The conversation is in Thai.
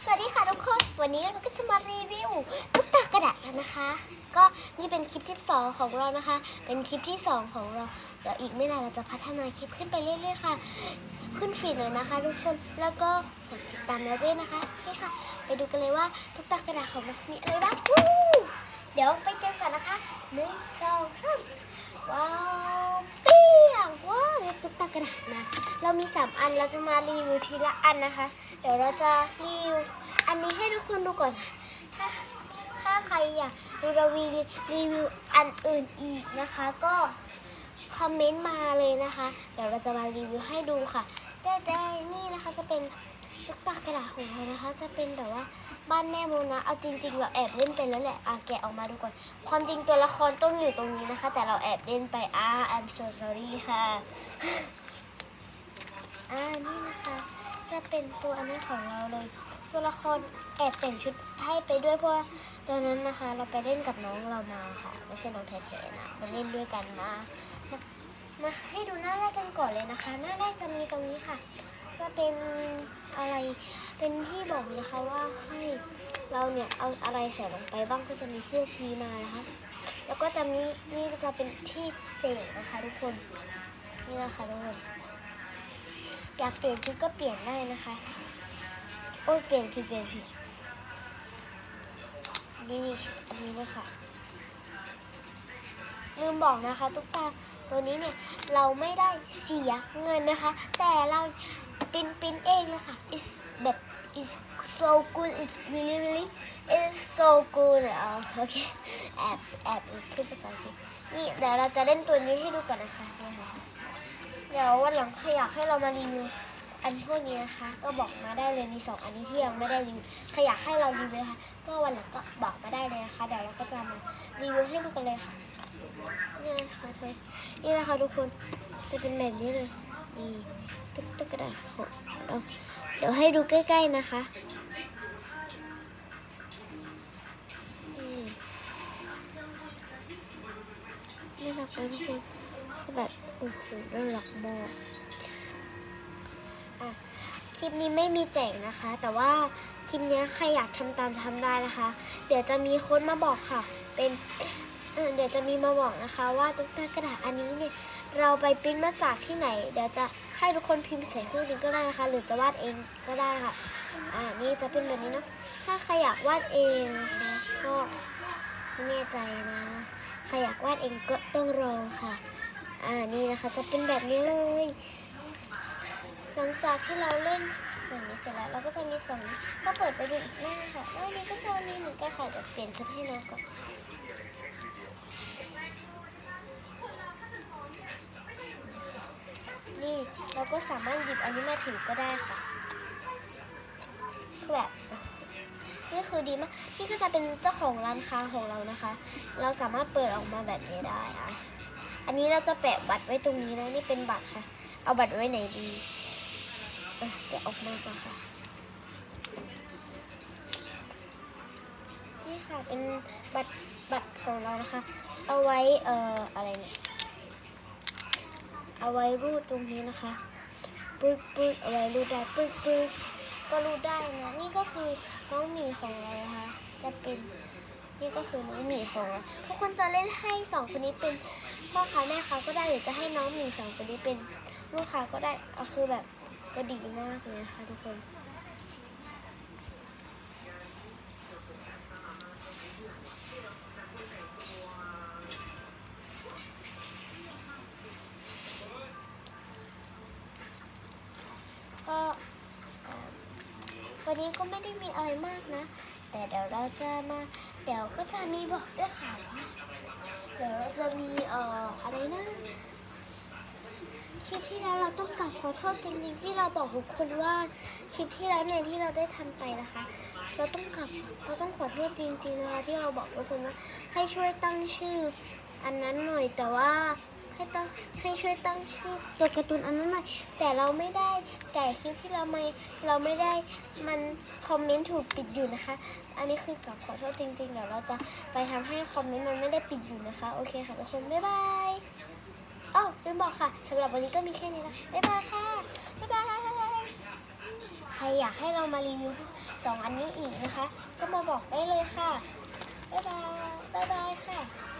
สวัสดีค่ะทุกคน วันนี้เราก็จะมารีวิวตุ๊กตากระดาษกันนะคะ ก็นี่เป็นคลิปที่สองของเรานะคะ เป็นคลิปที่สองของเรา เดี๋ยวอีกไม่นานเราจะพัฒนาคลิปขึ้นไปเรื่อยๆค่ะ ขึ้นฟีดเลยนะคะ ทุกคน แล้วก็ฝากติดตามเราด้วยนะคะโอเคค่ะ ไปดูกันเลยว่าตุ๊กตากระดาษของเรามีอะไรบ้างเดี๋ยวไปเตรียมกันนะคะหนึ่งสองสามว้าว เปี้ยงว้าวตุ๊กตากระดาษมา เรามี 3 อันเราจะมารีวิวทีละอันนะคะ เดี๋ยวเราจะรีวิวอันนี้ให้ทุกคนดูก่อน ถ้าถ้าใครอยากดูเราวีรีวิวอันอื่นอีกนะคะ ก็คอมเมนต์มาเลยนะคะ เดี๋ยวเราจะมารีวิวให้ดูค่ะได้ๆนี่นะคะจะเป็น ตุ๊กตากระดาษของเรานะคะ จะเป็นแบบว่าบ้านแม่โมนะ เอาจริงๆ เราแอบเล่นไปแล้วแหละอะแกะออกมาดูก่อน ความจริงตัวละครต้องอยู่ตรงนี้นะคะ แต่เราแอบเล่นไปอ่า I'm so sorry ค่ะอ่านี่นะคะ จะเป็นตัวอันนี้ของเราเลย ตัวละครแอบแต่งชุดให้ไปด้วยเพราะตอนนั้นนะคะ เราไปเล่นกับน้องเรามาค่ะไม่ใช่น้องแท้ๆนะมาเล่นด้วยกันมามามาให้ดูหน้าแรกกันก่อนเลยนะคะ หน้าแรกจะมีตรงนี้ค่ะ จะเป็นอะไรเป็นที่บอกนะคะว่าให้เราเนี่ยเอาอะไรใส่ลงไปบ้างก็จะมีพวกนี้มานะคะ แล้วก็จะมีนี่ก็จะเป็นที่เสกนะคะทุกคนนี่นะคะทุกคนอยากเปลี่ยนชุดก็เปลี่ยนได้นะคะโอ้ยเปลี่ยนผิดเปลี่ยนผิดนี่นี่ชุดอันนี้เลยค่ะลืมบอกนะคะตุ๊กตาตัวนี้เนี่ยเราไม่ได้เสียเงินนะคะ แต่เรา ปินปินเองนะคะ is แบบ is so good it's really really is so good โอเคแอบแอบพูดภาษาอังกฤษนี่เดี๋ยวเราจะเล่นตัวนี้ให้ดูก่อนนะคะเดี๋ยววันหลังใครอยากให้เรามารีวิวอันพวกนี้นะคะ ก็บอกมาได้เลยมีสองอันนี้ที่ยังไม่ได้รีวิวใครอยากให้เรารีวิวนะคะก็วันหลังก็บอกมาได้เลยนะคะ เดี๋ยวเราก็จะมารีวิวให้ดูกันเลยค่ะนี่นะคะเธอนี่นะคะทุกคนจะเป็นแบบนี้เลย นี่ตุ๊กตุ๊กระดาษของเราเดี๋ยวให้ดูใกล้ ๆนะคะนี่น่ารักไหมทุกคนคือแบบโอ้โหน่ารักมากอะคลิปนี้ไม่มีแจกนะคะ แต่ว่าคลิปนี้ใครอยากทำตามทำได้นะคะ เดี๋ยวจะมีคนมาบอกค่ะ เป็นเดี๋ยวจะมีมาบอกนะคะ ว่าตุ๊กตากระดาษอันนี้เนี่ย เราไปปริ้นมาจากที่ไหน เดี๋ยวจะให้ทุกคนพิมพ์ใส่เครื่องบินก็ได้นะคะ หรือจะวาดเองก็ได้ค่ะ อ่า นี่จะเป็นแบบนี้นะ ถ้าใครอยากวาดเองนะคะก็ไม่แน่ใจนะ ใครอยากวาดเองก็ต้องรองค่ะ อ่า นี่นะคะจะเป็นแบบนี้เลย หลังจากที่เราเล่นฝั่งนี้เสร็จแล้วเราก็จะมีฝั่งนี้ถ้าเปิดไปดูอีกหน้าค่ะหน้านี้ก็จะมีเหมือนกันค่ะเดี๋ยวเปลี่ยนชุดให้น้องก่อน นี่เราก็สามารถหยิบอันนี้มาถือก็ได้ค่ะคือแบบนี่คือดีมาก นี่ก็จะเป็นเจ้าของร้านค้าของเรานะคะ เราสามารถเปิดออกมาแบบนี้ได้อะอันนี้เราจะแปะบัตรไว้ตรงนี้นะ นี่เป็นบัตรค่ะ เอาบัตรไว้ไหนดีเอ่อแกะออกมาก่อนค่ะ นี่ค่ะเป็นบัตรบัตรของเรานะคะ เอาไว้เอ่ออะไรเนี่ย เอาไว้รูดตรงนี้นะคะปึ๊ดปึ๊ดเอาไว้รูดได้ปึ๊ดปึ๊ดก็รูดได้นะนี่ก็คือน้องหมีของเรานะคะจะเป็นนี่ก็คือน้องหมีของเราทุกคนจะเล่นให้สองคนนี้เป็นพ่อค้าแม่ค้าก็ได้หรือจะให้น้องหมีสองคนนี้เป็นลูกค้าก็ได้เอาคือแบบก็ดีมากเลยนะคะทุกคน วันนี้ก็ไม่ได้มีอะไรมากนะ แต่เดี๋ยวเราจะมาเดี๋ยวก็จะมีบอกด้วยค่ะว่าเดี๋ยวเราจะมีเอ่ออะไรนะคลิปที่แล้วเราต้องกลับขอโทษจริงๆที่เราบอกทุกคนว่าคลิปที่แล้วเนี่ยที่เราได้ทำไปนะคะ เราต้องกลับเราต้องขอโทษจริงๆนะคะที่เราบอกทุกคนว่าให้ช่วยตั้งชื่อ อันนั้นหน่อยแต่ว่า ให้ตั้งให้ช่วยตั้งชื่อตัวการ์ตูนอันนั้นหน่อยแต่เราไม่ได้แต่คลิปที่เราไม่เราไม่ได้มันคอมเมนต์ถูกปิดอยู่นะคะ อันนี้คือกับขอโทษจริงๆเดี๋ยวเราจะไปทำให้คอมเมนต์มันไม่ได้ปิดอยู่นะคะโอเคค่ะทุกคนบ๊ายบายอ้าวลืมบอกค่ะสำหรับวันนี้ก็มีแค่นี้นะคะบ๊ายบายค่ะบ๊ายบายใครอยากให้เรามารีวิวสองอันนี้อีกนะคะ ก็มาบอกได้เลยค่ะบ๊ายบายบ๊ายบายค่ะ